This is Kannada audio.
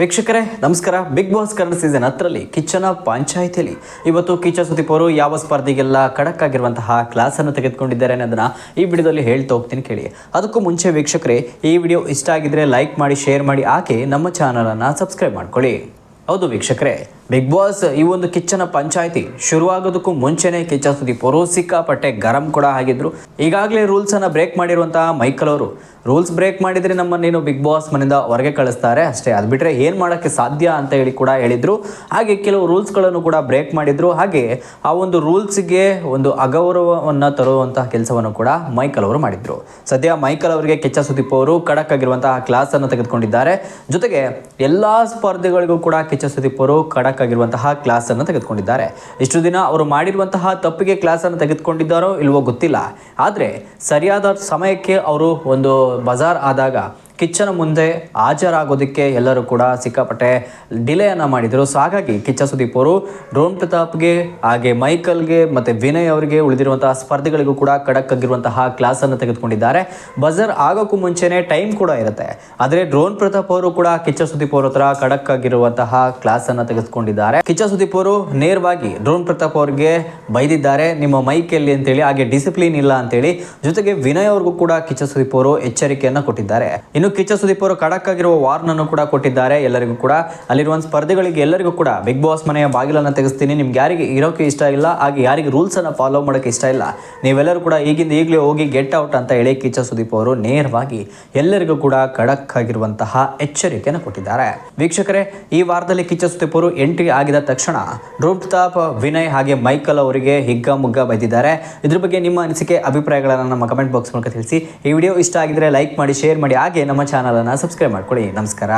ವೀಕ್ಷಕರೇ, ನಮಸ್ಕಾರ. ಬಿಗ್ ಬಾಸ್ ಕನ್ನಡ ಸೀಸನ್ ಹತ್ತರಲ್ಲಿ ಕಿಚ್ಚನ ಪಂಚಾಯಿತಿಯಲ್ಲಿ. ಇವತ್ತು ಕಿಚ್ಚ ಸುದೀಪ್ ಅವರು ಯಾವ ಸ್ಪರ್ಧೆಗೆಲ್ಲ ಖಡಕ್ ಆಗಿರುವಂತಹ ಕ್ಲಾಸ್ ಅನ್ನು ತೆಗೆದುಕೊಂಡಿದ್ದಾರೆ ಅನ್ನೋದನ್ನ ಈ ವಿಡಿಯೋದಲ್ಲಿ ಹೇಳ್ತಾ ಹೋಗ್ತೀನಿ ಕೇಳಿ. ಅದಕ್ಕೂ ಮುಂಚೆ ವೀಕ್ಷಕರೇ, ಈ ವಿಡಿಯೋ ಇಷ್ಟ ಆಗಿದ್ರೆ ಲೈಕ್ ಮಾಡಿ ಶೇರ್ ಮಾಡಿ ಹಾಕಿ ನಮ್ಮ ಚಾನಲನ್ನು ಸಬ್ಸ್ಕ್ರೈಬ್ ಮಾಡ್ಕೊಳ್ಳಿ. ಹೌದು ವೀಕ್ಷಕರೇ. ಬಿಗ್ ಬಾಸ್ ಈ ಒಂದು ಕಿಚ್ಚನ ಪಂಚಾಯಿತಿ ಶುರುವಾಗೋದಕ್ಕೂ ಮುಂಚೆನೆ ಕಿಚ್ಚ ಸುದೀಪ್ ಅವರು ಸಿಕ್ಕಾಪಟ್ಟೆ ಗರಂ ಕೂಡ ಆಗಿದ್ರು. ಈಗಾಗಲೇ ರೂಲ್ಸ್ ಅನ್ನ ಬ್ರೇಕ್ ಮಾಡಿರುವಂತಹ ಮೈಕಲ್ ಅವರು. ರೂಲ್ಸ್ ಬ್ರೇಕ್ ಮಾಡಿದ್ರೆ ನಮ್ಮನ್ನೇನು ಬಿಗ್ ಬಾಸ್ ಮನೆಯಿಂದ ಹೊರಗೆ ಕಳಿಸ್ತಾರೆ. ಅಷ್ಟೇ, ಅದು ಬಿಟ್ಟರೆ ಏನು ಮಾಡೋಕ್ಕೆ ಸಾಧ್ಯ ಅಂತ ಹೇಳಿ ಕೂಡ ಹೇಳಿದ್ರು. ಹಾಗೆ ಕೆಲವು ರೂಲ್ಸ್ಗಳನ್ನು ಕೂಡ ಬ್ರೇಕ್ ಮಾಡಿದ್ರು. ಹಾಗೆ ಆ ಒಂದು ರೂಲ್ಸ್ಗೆ ಒಂದು ಅಗೌರವವನ್ನು ತರುವಂತಹ ಕೆಲಸವನ್ನು ಕೂಡ ಮೈಕಲ್ ಅವರು ಮಾಡಿದ್ರು. ಸದ್ಯ ಮೈಕಲ್ ಅವರಿಗೆ ಕೆಚ್ಚ ಸುದೀಪ್ ಅವರು ಖಡಕ್ ಆಗಿರುವಂತಹ ಕ್ಲಾಸ್ ಅನ್ನು ತೆಗೆದುಕೊಂಡಿದ್ದಾರೆ. ಜೊತೆಗೆ ಎಲ್ಲಾ ಸ್ಪರ್ಧೆಗಳಿಗೂ ಕೂಡ ಕೆಚ್ಚ ಸುದೀಪ್ ಅವರು ಖಡಕ್ ಆಗಿರುವಂತಹ ಕ್ಲಾಸ್ ಅನ್ನು ತೆಗೆದುಕೊಂಡಿದ್ದಾರೆ. ಇಷ್ಟು ದಿನ ಅವರು ಮಾಡಿರುವಂತಹ ತಪ್ಪಿಗೆ ಕ್ಲಾಸ್ ಅನ್ನು ತೆಗೆದುಕೊಂಡಿದ್ದಾರೋ ಇಲ್ವೋ ಗೊತ್ತಿಲ್ಲ. ಆದರೆ, ಸರಿಯಾದ ಸಮಯಕ್ಕೆ ಅವರು ಒಂದು ಬಜಾರ್ ಆದಾಗ ಕಿಚ್ಚನ ಮುಂದೆ ಹಾಜರಾಗೋದಕ್ಕೆ ಎಲ್ಲರೂ ಕೂಡ ಸಿಕ್ಕಾಪಟ್ಟೆ ಡಿಲೇಯನ್ನು ಮಾಡಿದರು. ಸೊ ಹಾಗಾಗಿ ಕಿಚ್ಚ ಸುದೀಪ್ ಅವರು ಡ್ರೋನ್ ಪ್ರತಾಪ್ಗೆ, ಹಾಗೆ ಮೈಕಲ್ಗೆ ಮತ್ತು ವಿನಯ್ ಅವರಿಗೆ ಉಳಿದಿರುವಂತಹ ಸ್ಪರ್ಧೆಗಳಿಗೂ ಕೂಡ ಖಡಕ್ ಆಗಿರುವಂತಹ ಕ್ಲಾಸನ್ನು ತೆಗೆದುಕೊಂಡಿದ್ದಾರೆ. ಬಜರ್ ಆಗೋಕ್ಕೂ ಮುಂಚೆನೇ ಟೈಮ್ ಕೂಡ ಇರುತ್ತೆ. ಆದರೆ ಡ್ರೋನ್ ಪ್ರತಾಪ್ ಅವರು ಕೂಡ ಕಿಚ್ಚ ಸುದೀಪ್ ಅವ್ರ ಹತ್ರ ಖಡಕ್ ಆಗಿರುವಂತಹ ಕ್ಲಾಸನ್ನು ತೆಗೆದುಕೊಂಡಿದ್ದಾರೆ. ಕಿಚ್ಚ ಸುದೀಪ್ ಅವರು ನೇರವಾಗಿ ಡ್ರೋನ್ ಪ್ರತಾಪ್ ಅವರಿಗೆ ಬೈದಿದ್ದಾರೆ. ನಿಮ್ಮ ಮೈಕ್ ಎಲ್ಲಿ ಅಂತೇಳಿ, ಹಾಗೆ ಡಿಸಿಪ್ಲಿನ್ ಇಲ್ಲ ಅಂತೇಳಿ. ಜೊತೆಗೆ ವಿನಯ್ ಅವ್ರಿಗೂ ಕೂಡ ಕಿಚ್ಚ ಸುದೀಪ್ ಅವರು ಎಚ್ಚರಿಕೆಯನ್ನು ಕೊಟ್ಟಿದ್ದಾರೆ. ಕಿಚ್ಚ ಸುದೀಪ್ ಅವರು ಖಡಕ್ ಆಗಿರುವ ವಾರ್ನ್ ಅನ್ನು ಕೂಡ ಕೊಟ್ಟಿದ್ದಾರೆ. ಎಲ್ಲರಿಗೂ ಕೂಡ ಅಲ್ಲಿರುವ ಸ್ಪರ್ಧೆಗಳಿಗೆ ಎಲ್ಲರಿಗೂ ಕೂಡ ಬಿಗ್ ಬಾಸ್ ಮನೆಯ ಬಾಗಿಲನ್ನು ತೆಗೆಸ್ತೀನಿ. ನಿಮ್ಗೆ ಯಾರಿಗೆ ಇರೋಕೆ ಇಷ್ಟ ಇಲ್ಲ, ಹಾಗೆ ಯಾರಿಗೆ ರೂಲ್ಸ್ ಅನ್ನು ಫಾಲೋ ಮಾಡೋಕೆ ಇಷ್ಟ ಇಲ್ಲ, ನೀವೆಲ್ಲರೂ ಕೂಡ ಈಗಿಂದ ಈಗಲೇ ಹೋಗಿ ಗೆಟ್ ಔಟ್ ಅಂತ ಹೇಳಿ ಕಿಚ್ಚ ಸುದೀಪ್ ಅವರು ನೇರವಾಗಿ ಎಲ್ಲರಿಗೂ ಕೂಡ ಖಡಕ್ ಆಗಿರುವಂತಹ ಎಚ್ಚರಿಕೆಯನ್ನು ಕೊಟ್ಟಿದ್ದಾರೆ. ವೀಕ್ಷಕರೇ, ಈ ವಾರದಲ್ಲಿ ಕಿಚ್ಚ ಸುದೀಪ್ ಅವರು ಎಂಟ್ರಿ ಆಗಿದ ತಕ್ಷಣ ರೂಪ್ತಾಪ್ ವಿನಯ್ ಹಾಗೆ ಮೈಕಲ್ ಅವರಿಗೆ ಹಿಗ್ಗ ಮುಗ್ಗ ಬೈದಿದ್ದಾರೆ. ಇದ್ರ ಬಗ್ಗೆ ನಿಮ್ಮ ಅನಿಸಿಕೆ, ಅಭಿಪ್ರಾಯಗಳನ್ನು ನಮ್ಮ ಕಮೆಂಟ್ ಬಾಕ್ಸ್ ಮೂಲಕ ತಿಳಿಸಿ. ಈ ವಿಡಿಯೋ ಇಷ್ಟ ಆಗಿದ್ರೆ ಲೈಕ್ ಮಾಡಿ ಶೇರ್ ಮಾಡಿ, ಹಾಗೆ ನಮ್ಮ ಚಾನಲನ್ನು ಸಬ್ಸ್ಕ್ರೈಬ್ ಮಾಡ್ಕೊಳ್ಳಿ. ನಮಸ್ಕಾರ.